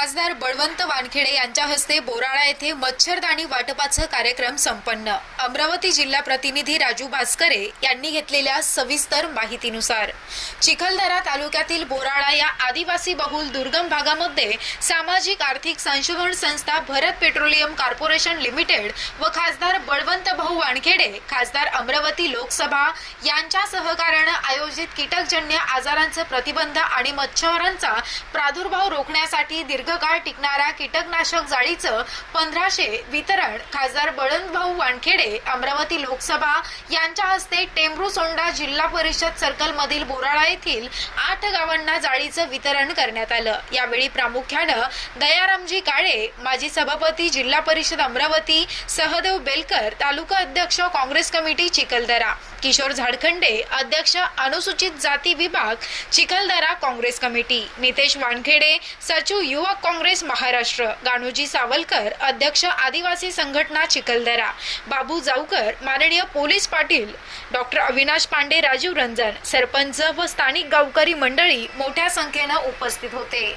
खासदार बळवंत वानखेडे यांच्या हस्ते बोराळा येथे मच्छरदाणी वाटपाचा कार्यक्रम संपन्न. अमरावती जिल्हा प्रतिनिधी राजू भास्करे यांनी घेतलेल्या सविस्तर माहितीनुसार. चिखलदरा तालुक्यातील बोराळा या आदिवासी बहुल दुर्गम भागामध्ये सामाजिक आर्थिक संशोधन संस्था भरत पेट्रोलियम कॉर्पोरेशन लिमिटेड व खासदार बळवंत भाऊ वानखेडे खासदार अमरावती लोकसभा यांच्या सहकार्यानं आयोजित कीटकजन्य आजारांचं प्रतिबंध आणि मच्छरांचा प्रादुर्भाव रोखण्यासाठी दीर्घ दीर्घकाळ टिकणाऱ्या कीटकनाशक जाळीचं पंधराशे वितरण खासदार बळनभाऊ वानखेडे अमरावती लोकसभा यांच्या हस्ते टेंभरू सोंडा जिल्हा परिषद सर्कल मधील बोराळा येथील आठ गावांना जाळीचं वितरण करण्यात आलं. यावेळी प्रामुख्यानं दयारामजी काळे माजी सभापती जिल्हा परिषद अमरावती सहदेव बेलकर तालुका अध्यक्ष काँग्रेस कमिटी चिखलदरा किशोर झाडखंडे अध्यक्ष अनुसूचित जाती विभाग चिखलदरा काँग्रेस कमिटी नितेश वानखेडे सचिव युवक युवक काँग्रेस महाराष्ट्र. गाणोजी सावलकर अध्यक्ष आदिवासी संघटना चिखलदरा. बाबू जावकर माननीय पोलीस पाटील डॉक्टर अविनाश पांडे राजीव रंजन सरपंच व स्थानिक गावकरी मंडळी मोठ्या संख्येनं उपस्थित होते.